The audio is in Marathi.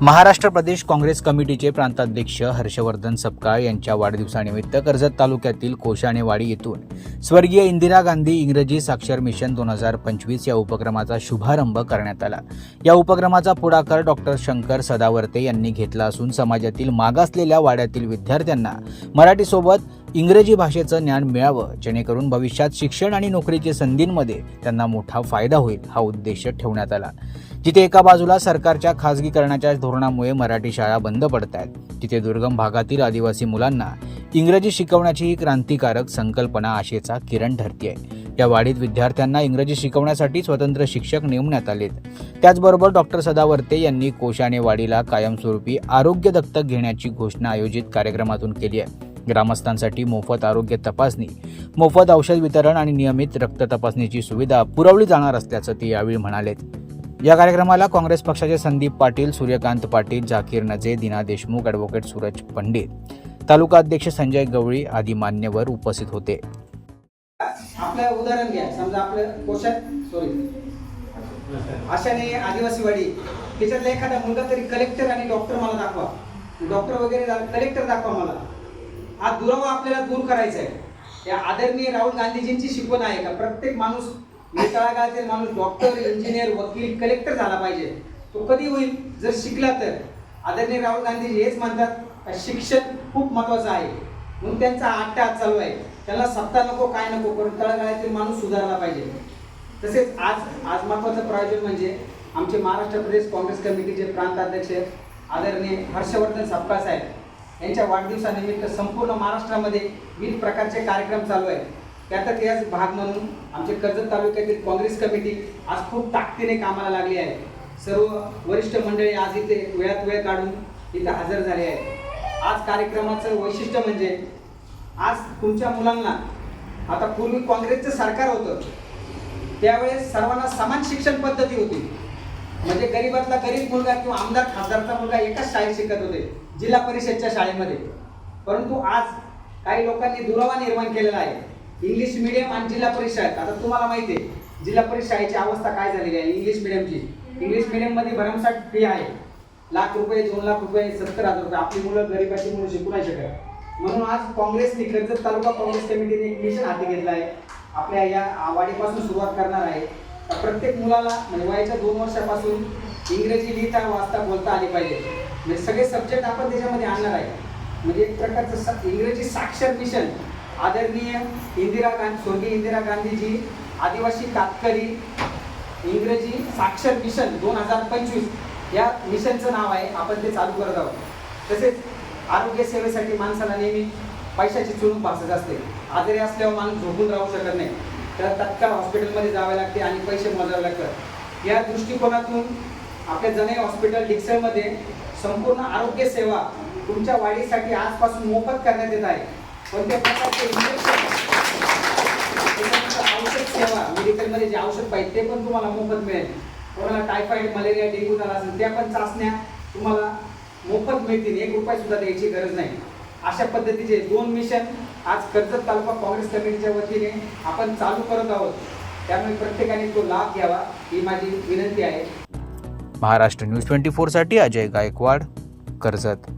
महाराष्ट्र प्रदेश काँग्रेस कमिटीचे प्रांताध्यक्ष हर्षवर्धन सपकाळ यांच्या वाढदिवसानिमित्त कर्जत तालुक्यातील कोशाणेवाडी येथून स्वर्गीय इंदिरा गांधी इंग्रजी साक्षर मिशन दोन हजार पंचवीस या उपक्रमाचा शुभारंभ करण्यात आला. या उपक्रमाचा पुढाकार डॉक्टर शंकर सदावर्ते यांनी घेतला असून समाजातील मागासलेल्या वाड्यातील विद्यार्थ्यांना मराठीसोबत इंग्रजी भाषेचं ज्ञान मिळावं जेणेकरून भविष्यात शिक्षण आणि नोकरीच्या संधींमध्ये त्यांना मोठा फायदा होईल हा उद्देश ठेवण्यात आला. जिथे एका बाजूला सरकारच्या खासगीकरणाच्या धोरणामुळे मराठी शाळा बंद पडत आहेत तिथे दुर्गम भागातील आदिवासी मुलांना इंग्रजी शिकवण्याची ही क्रांतिकारक संकल्पना आशेचा किरण ठरते या वाढीत विद्यार्थ्यांना इंग्रजी शिकवण्यासाठी स्वतंत्र शिक्षक नेमण्यात आलेत. त्याचबरोबर डॉक्टर सदावर्ते यांनी कोशाने वाढीला कायमस्वरूपी आरोग्य दत्तक घेण्याची घोषणा आयोजित कार्यक्रमातून केली आहे. ग्रामस्थांसाठी मोफत आरोग्य तपासणी मोफत औषध वितरण आणि नियमित रक्त तपासणीची सुविधा पुरवली जाणार असल्याचं ते यावेळी म्हणालेत. या कार्यक्रमाला काँग्रेस पक्षाचे संदीप पाटील सूर्यकांत पाटील झाकीर नजे दिना देशमुख ॲडव्होकेट सूरज पंडित तालुका अध्यक्ष संजय गवळी आदी मान्यवर उपस्थित होते. आपलं उदाहरण घ्या. समजा आपलं कोशात सॉरी अशाने आदिवासी वाडी त्याच्यातला एखादा मुलगा तरी कलेक्टर आणि डॉक्टर मला दाखवा. डॉक्टर वगैरे कलेक्टर दाखवा मला. हा दुरावा आपल्याला दूर करायचा आहे. या आदरणीय राहुल गांधीजींची शिकवण आहे का? प्रत्येक माणूस तळागाळातील माणूस डॉक्टर इंजिनियर वकील कलेक्टर झाला पाहिजे. तो कधी होईल? जर शिकला तर. आदरणीय राहुल गांधीजी हेच म्हणतात का शिक्षण खूप महत्वाचं आहे. म्हणून त्यांचा आठ हात चालू आहे. त्याला सत्ता नको काय नको पण तळागाळातील माणूस सुधारला पाहिजे. तसेच आज आज महत्वाचं प्रयोजन म्हणजे आमचे महाराष्ट्र प्रदेश काँग्रेस कमिटीचे प्रांताध्यक्ष आदरणीय हर्षवर्धन सपकाळ साहेब. यांच्या वाढदिवसानिमित्त संपूर्ण महाराष्ट्रामध्ये विविध प्रकारचे कार्यक्रम चालू आहेत. त्यातच याच भाग म्हणून आमचे कर्जत तालुक्यातील काँग्रेस कमिटी आज खूप ताकदीने कामाला लागली आहे. सर्व वरिष्ठ मंडळी आज इथे वेळात वेळ काढून इथे हजर झाले आहेत. आज कार्यक्रमाचं वैशिष्ट्य म्हणजे आज तुमच्या मुलांना आता पूर्वी काँग्रेसचं सरकार होतं त्यावेळेस सर्वांना समान शिक्षण पद्धती होती. म्हणजे गरीबातला गरीब मुलगा किंवा आमदार खासदारचा मुलगा एकाच शाळेत शिकत होते जिल्हा परिषदच्या शाळेमध्ये. परंतु आज काही लोकांनी दुरावा निर्माण केलेला आहे. इंग्लिश मिडियम आणि जिल्हा परिषद आता तुम्हाला माहिती आहे जिल्हा परिषद शाळेची अवस्था काय झालेली आहे इंग्लिश मिडियमची इंग्लिश मिडियममध्ये भरमसाठ फी आहे. लाख रुपये दोन लाख रुपये सत्तर हजार रुपये. आपली मुलं गरीबाची मुलं शिकू नाही शकत. म्हणून आज काँग्रेसने कर्जत तालुका काँग्रेस कमिटीने एक मिशन हाती घेतलं आहे. आपल्या या वाडीपासून सुरुवात करणार आहे. प्रत्येक मुलाला म्हणजे वयाच्या दोन वर्षापासून इंग्रजी लिहिता वाचता बोलता आली पाहिजे. म्हणजे सगळे सब्जेक्ट आपण त्याच्यामध्ये आणणार आहे. म्हणजे एक प्रकारचं सा इंग्रजी साक्षर मिशन आदरणीय इंदिरा गांधी स्वर्गीय इंदिरा गांधीजी आदिवासी कातकरी इंग्रजी साक्षर मिशन दोन हजार पंचवीस या मिशनचं नाव आहे. आपण ते चालू करत आहोत. तसेच आरोग्य सेवेसाठी माणसाला नेहमी पैशाची चुणूक भासत असते. आजारी असल्यावर माणूस झोपून राहू शकत नाही. तर तत्काळ हॉस्पिटलमध्ये जावे लागते आणि पैसे मोजावे लागतात. या दृष्टिकोनातून आपल्या जने हॉस्पिटल डिक्सलमध्ये संपूर्ण आरोग्य सेवा तुमच्या वाढीसाठी आजपासून मोफत करण्यात येत आहे. कोणत्या प्रकारचे इंजेक्शन औषध सेवा मेडिकलमध्ये जे औषध पाहिजे ते पण तुम्हाला मोफत मिळेल. कोणाला टायफॉईड मलेरिया डेंग्यू झाला असेल त्या पण चाचण्या तुम्हाला मोफत मिळतील. एक रुपयासुद्धा द्यायची गरज नाही. अशा पद्धतीचे दोन मिशन आज कर्जत तालुका काँग्रेस कमिटीच्या वतीने आपण चालू करत आहोत. त्यामुळे प्रत्येकाने तो लाभ घ्यावा ही माझी विनंती आहे. महाराष्ट्र न्यूज ट्वेंटी फोरसाठी अजय गायकवाड कर्जत.